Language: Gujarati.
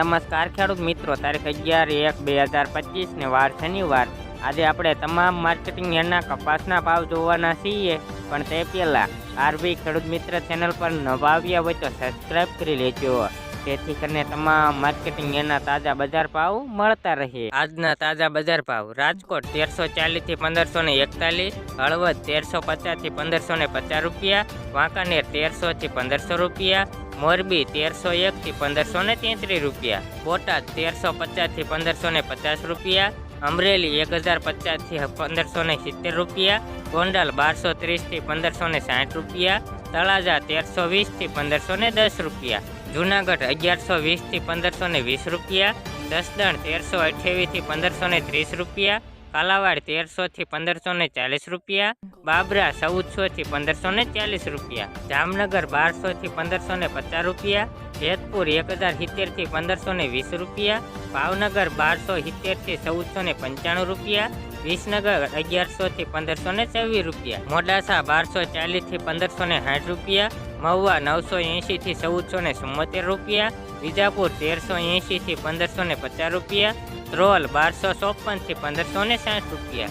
નમસ્કાર, ખેડૂત મિત્રો. તારીખ અગિયાર એક બે હજાર પચીસને વાર, શનિવાર. આજે આપણે તમામ માર્કેટિંગ યાર્ડના કપાસના ભાવ જોવાના છીએ, પણ તે પહેલાં આરબી ખેડૂત મિત્ર ચેનલ પર નવા આવ્યા હોય તો સબસ્ક્રાઈબ કરી લેજો. જેથી કરીને તમામ માર્કેટિંગ યાર્ડના તાજા બજાર ભાવ મળતા રહે. આજના તાજા બજાર ભાવ, રાજકોટ તેરસો ચાલીસથી પંદરસો ને એકતાલીસ, હળવદ તેરસો પચાસથી પંદરસો ને પચાસ રૂપિયા, વાંકાનેર તેરસોથી પંદરસો રૂપિયા મોરબી તેરસો એકથી પંદરસો ને તેત્રીસ રૂપિયા, બોટાદ તેરસો પચાસથી પંદરસો ને પચાસ રૂપિયા, અમરેલી એક હજાર પચાસથી પંદરસો ને સિત્તેર રૂપિયા, ગોંડલ બારસો ત્રીસથી પંદરસો ને સાઠ રૂપિયા, તળાજા તેરસો વીસથી પંદરસો ને દસ રૂપિયા, જુનાગઢ અગિયારસો વીસથી પંદરસો ને વીસ રૂપિયા, જસદણ તેરસો અઠ્યાવીસથી પંદરસો ને ત્રીસ રૂપિયા કાલાવાડ તેરસોથી પંદરસો ને ચાલીસ રૂપિયા, બાબરા ચૌદસોથી પંદરસો ને ચાલીસ રૂપિયા, જામનગર બારસોથી પંદરસો ને પચાસ રૂપિયા, જેતપુર એક હજાર સિત્તેરથી પંદરસો ને વીસ રૂપિયા, ભાવનગર બારસો સિત્તેરથી ચૌદસો ને પંચાણું રૂપિયા, વિસનગર અગિયારસોથી પંદરસો ને છવ્વીસ રૂપિયા, મોડાસા બારસો ચાલીસથી પંદરસો ને સાઠ રૂપિયા મહુવા નવસો એંશીથી ચૌદસો ને ચુમ્મોતેર રૂપિયા, વિજાપુર તેરસો એંશીથી પંદરસો ને પચાસ રૂપિયા ત્રોલ બારસો ચોપનથી પંદરસો ને સાઠ રૂપિયા.